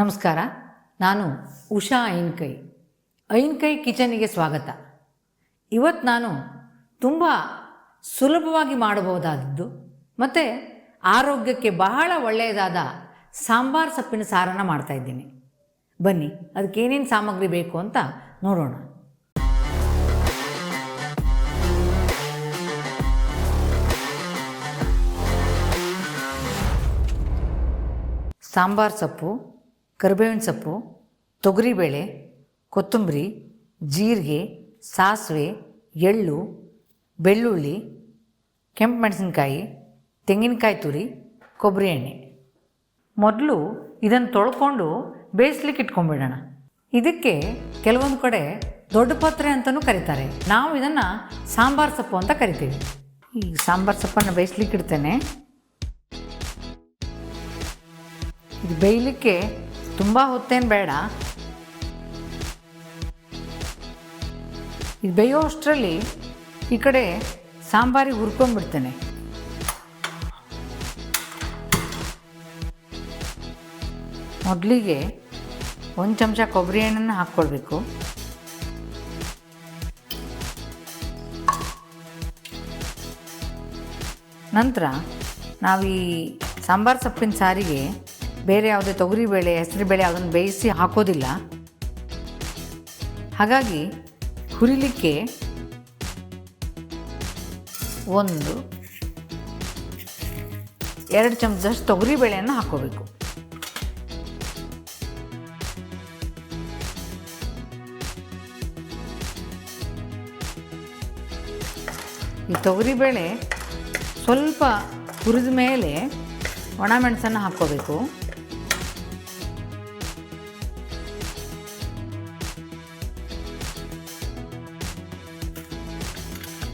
ನಮಸ್ಕಾರ, ನಾನು ಉಷಾ ಐನ್ಕೈ. ಐನ್ಕೈ ಕಿಚನಿಗೆ ಸ್ವಾಗತ. ಇವತ್ತು ನಾನು ತುಂಬ ಸುಲಭವಾಗಿ ಮಾಡಬಹುದಾದದ್ದು ಮತ್ತು ಆರೋಗ್ಯಕ್ಕೆ ಬಹಳ ಒಳ್ಳೆಯದಾದ ಸಾಂಬಾರ್ ಸೊಪ್ಪಿನ ಸಾರನ್ನ ಮಾಡ್ತಾ ಇದ್ದೀನಿ. ಬನ್ನಿ, ಅದಕ್ಕೆ ಏನೇನು ಸಾಮಗ್ರಿ ಬೇಕು ಅಂತ ನೋಡೋಣ. ಸಾಂಬಾರ್ ಸೊಪ್ಪು ಕರಿಬೇವಿನ ಸೊಪ್ಪು, ತೊಗರಿಬೇಳೆ, ಕೊತ್ತಂಬರಿ, ಜೀರಿಗೆ, ಸಾಸಿವೆ, ಎಳ್ಳು, ಬೆಳ್ಳುಳ್ಳಿ, ಕೆಂಪು ಮೆಣಸಿನ್ಕಾಯಿ, ತೆಂಗಿನಕಾಯಿ ತುರಿ, ಕೊಬ್ಬರಿ ಎಣ್ಣೆ. ಮೊದಲು ಇದನ್ನು ತೊಳ್ಕೊಂಡು ಬೇಯಿಸ್ಲಿಕ್ಕೆ ಇಟ್ಕೊಂಡ್ಬಿಡೋಣ ಇದಕ್ಕೆ ಕೆಲವೊಂದು ಕಡೆ ದೊಡ್ಡ ಪಾತ್ರೆ ಅಂತಲೂ ಕರೀತಾರೆ. ನಾವು ಇದನ್ನು ಸಾಂಬಾರು ಸೊಪ್ಪು ಅಂತ ಕರಿತೀವಿ. ಈ ಸಾಂಬಾರು ಸೊಪ್ಪನ್ನು ಬೇಯಿಸ್ಲಿಕ್ಕೆ ಇಡ್ತೇನೆ. ಇದು ಬೇಯಲಿಕ್ಕೆ ತುಂಬ ಹೊತ್ತೇನು ಬೇಡ. ಇದು ಬೇಯೋ ಅಷ್ಟರಲ್ಲಿ ಈ ಕಡೆ ಸಾಂಬಾರಿಗೆ ಹುರ್ಕೊಂಡ್ಬಿಡ್ತೇನೆ ಮೊದಲಿಗೆ ಒಂದು ಚಮಚ ಕೊಬ್ಬರಿ ಎಣ್ಣೆನ ಹಾಕ್ಕೊಳ್ಬೇಕು. ನಂತರ ನಾವು ಈ ಸಾಂಬಾರು ಸೊಪ್ಪಿನ ಸಾರಿಗೆ ಬೇರೆ ಯಾವುದೇ ತೊಗರಿಬೇಳೆ ಹೆಸರುಬೇಳೆ ಅದನ್ನು ಬೇಯಿಸಿ ಹಾಕೋದಿಲ್ಲ. ಹಾಗಾಗಿ ಹುರಿಲಿಕ್ಕೆ ಒಂದು ಎರಡು ಚಮಚದಷ್ಟು ತೊಗರಿಬೇಳೆಯನ್ನು ಹಾಕೋಬೇಕು. ಈ ತೊಗರಿಬೇಳೆ ಸ್ವಲ್ಪ ಹುರಿದ ಮೇಲೆ ಒಣಮೆಣಸನ್ನು ಹಾಕ್ಕೋಬೇಕು.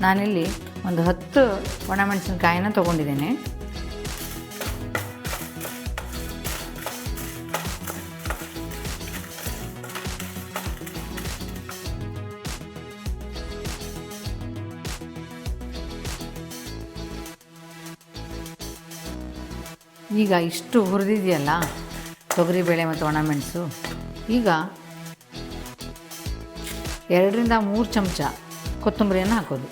ನಾನಿಲ್ಲಿ ಒಂದು ಹತ್ತು ಒಣಮೆಣಸಿನಕಾಯಿನ ತೊಗೊಂಡಿದ್ದೇನೆ. ಈಗ ಇಷ್ಟು ಹುರಿದಿದೆಯಲ್ಲ ತೊಗರಿಬೇಳೆ ಮತ್ತು ಒಣಮೆಣಸು ಈಗ ಎರಡರಿಂದ ಮೂರು ಚಮಚ ಕೊತ್ತಂಬರಿಯನ್ನು ಹಾಕೋದು.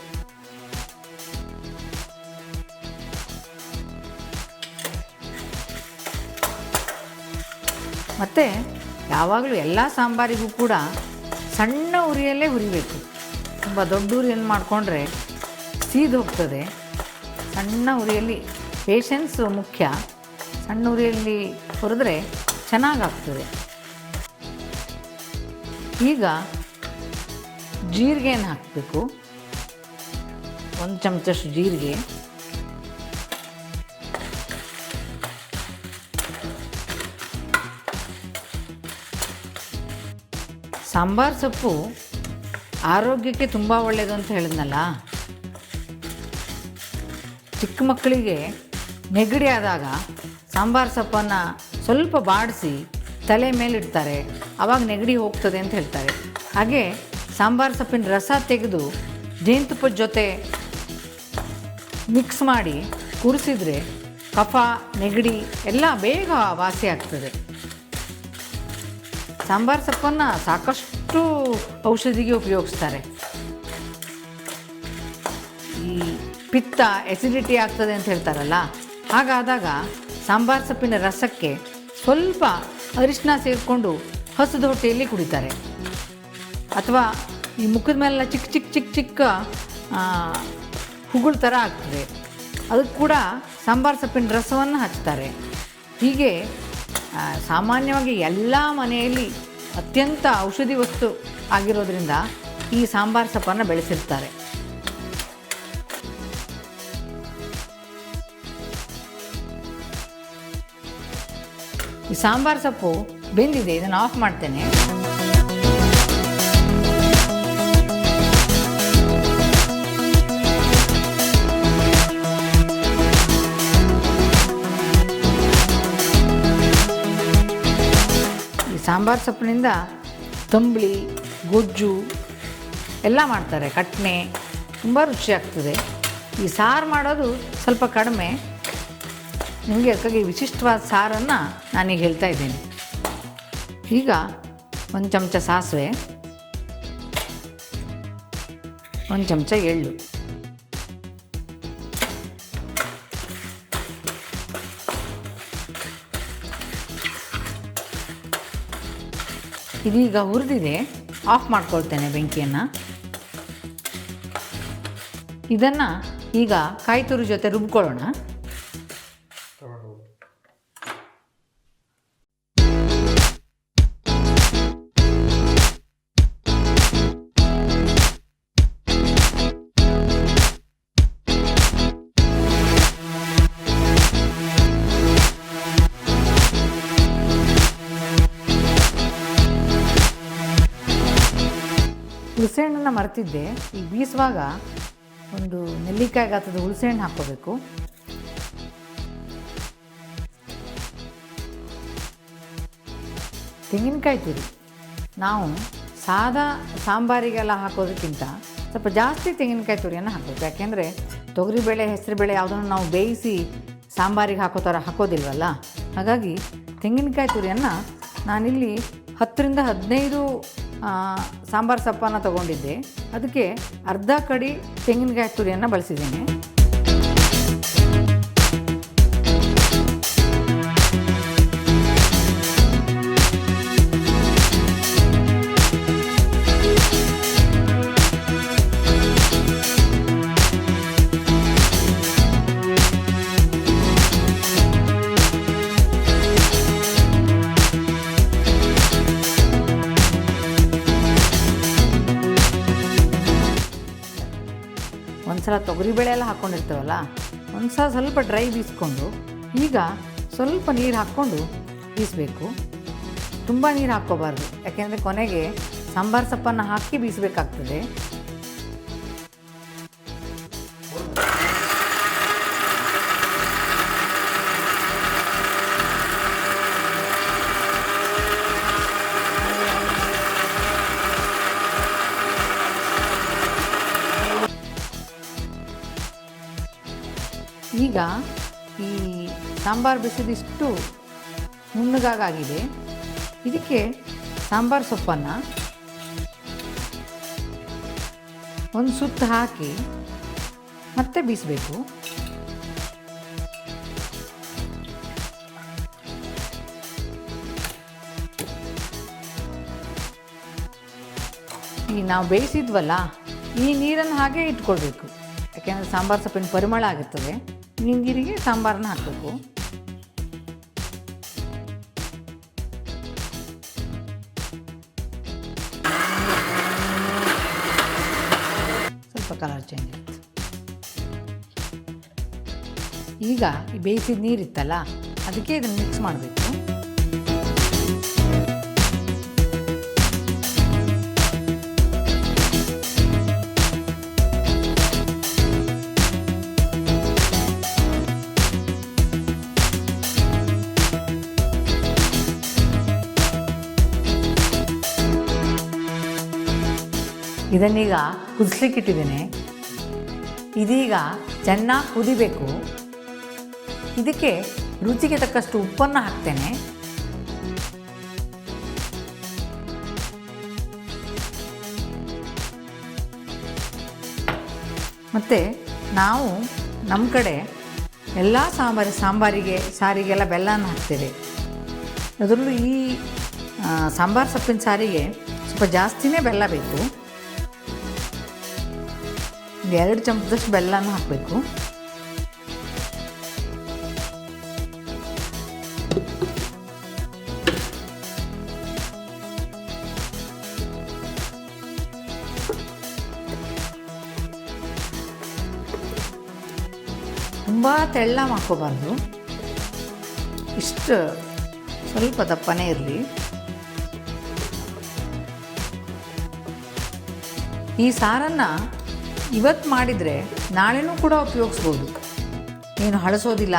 ಮತ್ತು ಯಾವಾಗಲೂ ಎಲ್ಲ ಸಾಂಬಾರಿಗೂ ಕೂಡ ಸಣ್ಣ ಉರಿಯಲ್ಲೇ ಹುರಿಬೇಕು ತುಂಬ ದೊಡ್ಡ ಉರಿಯಲ್ಲಿ ಮಾಡಿಕೊಂಡ್ರೆ ಸೀದು ಹೋಗ್ತದೆ. ಸಣ್ಣ ಉರಿಯಲ್ಲಿ ಪೇಷನ್ಸು ಮುಖ್ಯ. ಸಣ್ಣ ಉರಿಯಲ್ಲಿ ಹುರಿದ್ರೆ ಚೆನ್ನಾಗಾಗ್ತದೆ. ಈಗ ಜೀರಿಗೆಯನ್ನು ಹಾಕಬೇಕು. ಒಂದು ಚಮಚಷ್ಟು ಜೀರಿಗೆ. ಸಾಂಬಾರ್ ಸೊಪ್ಪು ಆರೋಗ್ಯಕ್ಕೆ ತುಂಬ ಒಳ್ಳೆಯದು ಅಂತ ಹೇಳಿದ್ನಲ್ಲ? ಚಿಕ್ಕ ಮಕ್ಕಳಿಗೆ ನೆಗಡಿ ಆದಾಗ ಸಾಂಬಾರ್ ಸೊಪ್ಪನ್ನು ಸ್ವಲ್ಪ ಬಾಡಿಸಿ ತಲೆ ಮೇಲಿಡ್ತಾರೆ ಆವಾಗ ನೆಗಡಿ ಹೋಗ್ತದೆ ಅಂತ ಹೇಳ್ತಾರೆ. ಹಾಗೆ ಸಾಂಬಾರ್ ಸೊಪ್ಪಿನ ರಸ ತೆಗೆದು ಜೇನುತುಪ್ಪದ ಜೊತೆ ಮಿಕ್ಸ್ ಮಾಡಿ ಕುರಿಸಿದರೆ ಕಫ, ನೆಗಡಿ ಎಲ್ಲ ಬೇಗ ವಾಸಿ ಆಗ್ತದೆ. ಸಾಂಬಾರ್ ಸೊಪ್ಪನ್ನು ಸಾಕಷ್ಟು ಔಷಧಿಗೆ ಉಪಯೋಗಿಸ್ತಾರೆ. ಈ ಪಿತ್ತ ಎಸಿಡಿಟಿ ಆಗ್ತದೆ ಅಂತ ಹೇಳ್ತಾರಲ್ಲ, ಹಾಗಾದಾಗ ಸಾಂಬಾರು ಸೊಪ್ಪಿನ ರಸಕ್ಕೆ ಸ್ವಲ್ಪ ಅರಿಶಿನ ಸೇರಿಕೊಂಡು ಹಸಿದ ಹೊಟ್ಟೆಯಲ್ಲಿ ಕುಡಿತಾರೆ. ಅಥವಾ ಈ ಮುಖದ ಮೇಲೆಲ್ಲ ಚಿಕ್ಕ ಚಿಕ್ಕ ಚಿಕ್ಕ ಚಿಕ್ಕ ಹುಗುಳ ಥರ ಆಗ್ತದೆ. ಅದಕ್ಕೆ ಕೂಡ ಸಾಂಬಾರು ಸೊಪ್ಪಿನ ರಸವನ್ನು ಹಚ್ತಾರೆ. ಹೀಗೆ ಸಾಮಾನ್ಯವಾಗಿ ಎಲ್ಲ ಮನೆಯಲ್ಲಿ ಅತ್ಯಂತ ಔಷಧಿ ವಸ್ತು ಆಗಿರೋದ್ರಿಂದ ಈ ಸಾಂಬಾರ್ ಸೊಪ್ಪನ್ನು ಬೆಳೆಸಿರ್ತಾರೆ. ಈ ಸಾಂಬಾರ್ ಸೊಪ್ಪು ಬೆಂದಿದೆ, ಇದನ್ನು ಆಫ್ ಮಾಡ್ತೇನೆ. ಸಾಂಬಾರ್ ಸೊಪ್ಪಿನಿಂದ ತಂಬಳಿ, ಗೊಜ್ಜು ಎಲ್ಲ ಮಾಡ್ತಾರೆ. ಕಟ್ನೆ ತುಂಬ ರುಚಿಯಾಗ್ತದೆ. ಈ ಸಾರು ಮಾಡೋದು ಸ್ವಲ್ಪ ಕಡಿಮೆ. ನಿಮಗೆ ಅದಕ್ಕಾಗಿ ವಿಶಿಷ್ಟವಾದ ಸಾರನ್ನು ನಾನೀಗ ಹೇಳ್ತಾ ಇದ್ದೀನಿ. ಈಗ ಒಂದು ಚಮಚ ಸಾಸಿವೆ, ಒಂದು ಚಮಚ ಎಳ್ಳು. ಇದೀಗ ಹುರಿದಿದೆ. ಆಫ್ ಮಾಡ್ಕೊಳ್ತೇನೆ ಬೆಂಕಿಯನ್ನು. ಇದನ್ನು ಈಗ ಕಾಯಿ ತುರಿ ಜೊತೆ ರುಬ್ಕೊಳ್ಳೋಣ. ಮರ್ತಿದ್ದೆ ಈಗ ಬೀಸುವಾಗ ಒಂದು ನೆಲ್ಲಿಕಾಯಿ ಗಾತ್ರದ ಹುಣಸೆಹಣ್ಣು ಹಾಕ್ಕೋಬೇಕು. ತೆಂಗಿನಕಾಯಿ ತುರಿ. ನಾವು ಸಾದಾ ಸಾಂಬಾರಿಗೆಲ್ಲ ಹಾಕೋದಕ್ಕಿಂತ ಸ್ವಲ್ಪ ಜಾಸ್ತಿ ತೆಂಗಿನಕಾಯಿ ತುರಿಯನ್ನು ಹಾಕಬೇಕು. ಯಾಕೆಂದರೆ ತೊಗರಿಬೇಳೆ, ಹೆಸರುಬೇಳೆ ಯಾವುದನ್ನು ನಾವು ಬೇಯಿಸಿ ಸಾಂಬಾರಿಗೆ ಹಾಕೋ ಥರ ಹಾಕೋದಿಲ್ವಲ್ಲ? ಹಾಗಾಗಿ ತೆಂಗಿನಕಾಯಿ ತುರಿಯನ್ನು ನಾನಿಲ್ಲಿ ಹತ್ತರಿಂದ ಹದಿನೈದು ಸಾಂಬಾರು ಸೊಪ್ಪನ್ನು ತಗೊಂಡಿದ್ದೆ. ಅದಕ್ಕೆ ಅರ್ಧ ಕಡಿ ತೆಂಗಿನಕಾಯಿ ತುರಿಯನ್ನು ಬಳಸಿದ್ದೇನೆ. ಒಂದ್ಸಲ ತೊಗರಿಬೇಳೆ ಎಲ್ಲ ಹಾಕ್ಕೊಂಡಿರ್ತೇವಲ್ಲ ಒಂದ್ಸಲ ಸ್ವಲ್ಪ ಡ್ರೈ ಬೀಸ್ಕೊಂಡು, ಈಗ ಸ್ವಲ್ಪ ನೀರು ಹಾಕ್ಕೊಂಡು ಬೀಸಬೇಕು. ತುಂಬ ನೀರು ಹಾಕ್ಕೋಬಾರ್ದು. ಯಾಕೆಂದರೆ ಕೊನೆಗೆ ಸಾಂಬಾರು ಸೊಪ್ಪನ್ನು ಹಾಕಿ ಬೀಸಬೇಕಾಗ್ತದೆ. ಈಗ ಈ ಸಾಂಬಾರು ಬಿಸಿದಿಷ್ಟು ನುಣ್ಣಗಾಗಿದೆ ಇದಕ್ಕೆ ಸಾಂಬಾರು ಸೊಪ್ಪನ್ನು ಒಂದು ಸುತ್ತು ಹಾಕಿ ಮತ್ತೆ ಬೀಸಬೇಕು. ಈ ನಾವು ಬೇಯಿಸಿದ್ವಲ್ಲ, ಈ ನೀರನ್ನು ಹಾಗೆ ಇಟ್ಕೊಳ್ಬೇಕು. ಯಾಕೆಂದರೆ ಸಾಂಬಾರು ಸೊಪ್ಪಿನ ಪರಿಮಳ ಆಗಿರ್ತದೆ ಈ ನೀರಿಗೆ ಸಾಂಬಾರನ್ನ ಹಾಕಬೇಕು. ಸ್ವಲ್ಪ ಕಲರ್ ಚೇಂಜ್ ಆಯಿತು. ಈಗ ಈ ಬೇಯಿಸಿದ ನೀರಿತ್ತಲ್ಲ, ಅದಕ್ಕೆ ಇದನ್ನು ಮಿಕ್ಸ್ ಮಾಡಬೇಕು. ಇದನ್ನೀಗ ಕುದಿಸ್ಲಿಕ್ಕೆ ಇಟ್ಟಿದ್ದೇನೆ ಇದೀಗ ಚೆನ್ನಾಗಿ ಕುದಿಬೇಕು. ಇದಕ್ಕೆ ರುಚಿಗೆ ತಕ್ಕಷ್ಟು ಉಪ್ಪನ್ನು ಹಾಕ್ತೇನೆ. ಮತ್ತು ನಾವು ನಮ್ಮ ಕಡೆ ಎಲ್ಲ ಸಾಂಬಾರು, ಸಾಂಬಾರಿಗೆ, ಸಾರಿಗೆಲ್ಲ ಬೆಲ್ಲನ ಹಾಕ್ತೇವೆ. ಅದರಲ್ಲೂ ಈ ಸಾಂಬಾರು ಸೊಪ್ಪಿನ ಸಾರಿಗೆ ಸ್ವಲ್ಪ ಜಾಸ್ತಿನೇ ಬೆಲ್ಲ ಬೇಕು. ಎರಡು ಚಮಚದಷ್ಟು ಬೆಲ್ಲನ ಹಾಕಬೇಕು. ತುಂಬ ತೆಳ್ಳ ಮಾಡ್ಕೋಬಾರ್ದು. ಇಷ್ಟು ಸ್ವಲ್ಪ ದಪ್ಪನೇ ಇರಲಿ. ಈ ಸಾರನ್ನು ಇವತ್ತು ಮಾಡಿದರೆ ನಾಳೆನೂ ಕೂಡ ಉಪಯೋಗಿಸ್ಬೋದು. ಏನು ಹಳಸೋದಿಲ್ಲ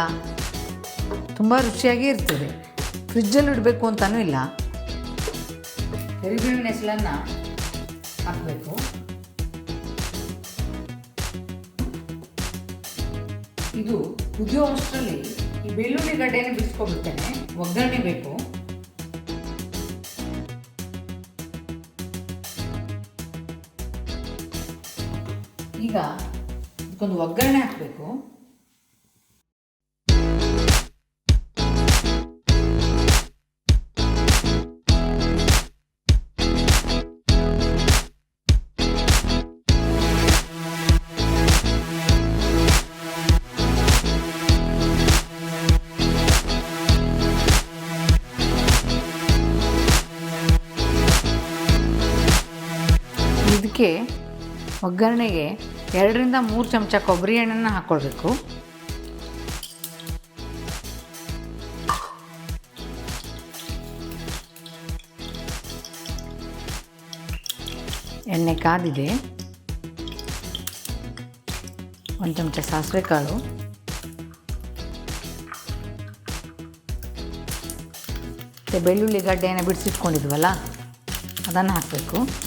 ತುಂಬ ರುಚಿಯಾಗಿ ಇರ್ತದೆ. ಫ್ರಿಜ್ಜಲ್ಲಿ ಇಡಬೇಕು ಅಂತಲೂ ಇಲ್ಲ. ಕರಿಬೇವಿನ ಹೆಸಲನ್ನು ಹಾಕಬೇಕು. ಇದು ಕುದಿಯೋ ಅಷ್ಟರಲ್ಲಿ ಈ ಬೆಳ್ಳುಳ್ಳಿ ಗಡ್ಡೆಯನ್ನು ಬಿಡಿಸ್ಕೊಬಿಡ್ತೇನೆ ಒಗ್ಗರಣೆ ಬೇಕು. ಈಗ ಇದಕ್ಕೊಂದು ಒಗ್ಗರಣೆ ಹಾಕಬೇಕು. ಇದಕ್ಕೆ ಒಗ್ಗರಣೆಗೆ ಎರಡರಿಂದ ಮೂರು ಚಮಚ ಕೊಬ್ಬರಿ ಎಣ್ಣೆನ ಹಾಕ್ಕೊಳ್ಬೇಕು ಎಣ್ಣೆ ಕಾದಿದೆ. ಒಂದು ಚಮಚ ಸಾಸಿವೆ ಕಾಳು. ಮತ್ತು ಬೆಳ್ಳುಳ್ಳಿ ಗಡ್ಡೆಯನ್ನು ಬಿಡಿಸಿಟ್ಕೊಂಡಿದ್ವಲ್ಲ, ಅದನ್ನು ಹಾಕಬೇಕು.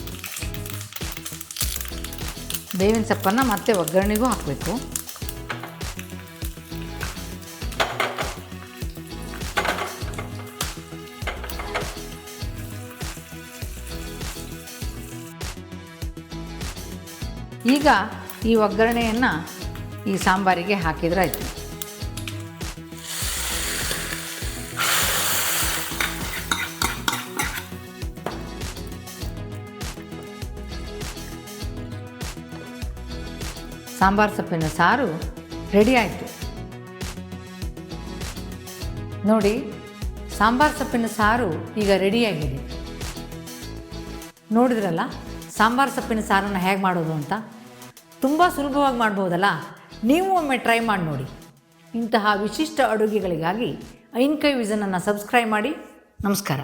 ಬೇವಿನ ಸೊಪ್ಪನ್ನು ಮತ್ತೆ ಒಗ್ಗರಣೆಗೂ ಹಾಕಬೇಕು. ಈಗ ಈ ಒಗ್ಗರಣೆಯನ್ನು ಈ ಸಾಂಬಾರಿಗೆ ಹಾಕಿದ್ರೆ ಆಯಿತು. ಸಾಂಬಾರು ಸೊಪ್ಪಿನ ಸಾರು ರೆಡಿ ಆಯಿತು. ನೋಡಿ, ಸಾಂಬಾರು ಸೊಪ್ಪಿನ ಸಾರು ಈಗ ರೆಡಿಯಾಗಿದೆ ನೋಡಿದ್ರಲ್ಲ, ಸಾಂಬಾರು ಸೊಪ್ಪಿನ ಸಾರನ್ನು ಹೇಗೆ ಮಾಡೋದು ಅಂತ? ತುಂಬ ಸುಲಭವಾಗಿ ಮಾಡ್ಬೋದಲ್ಲ? ನೀವು ಒಮ್ಮೆ ಟ್ರೈ ಮಾಡಿ ನೋಡಿ. ಇಂತಹ ವಿಶಿಷ್ಟ ಅಡುಗೆಗಳಿಗಾಗಿ ಐನ್ಕೈ ವಿಷನನ್ನು ಸಬ್ಸ್ಕ್ರೈಬ್ ಮಾಡಿ. ನಮಸ್ಕಾರ.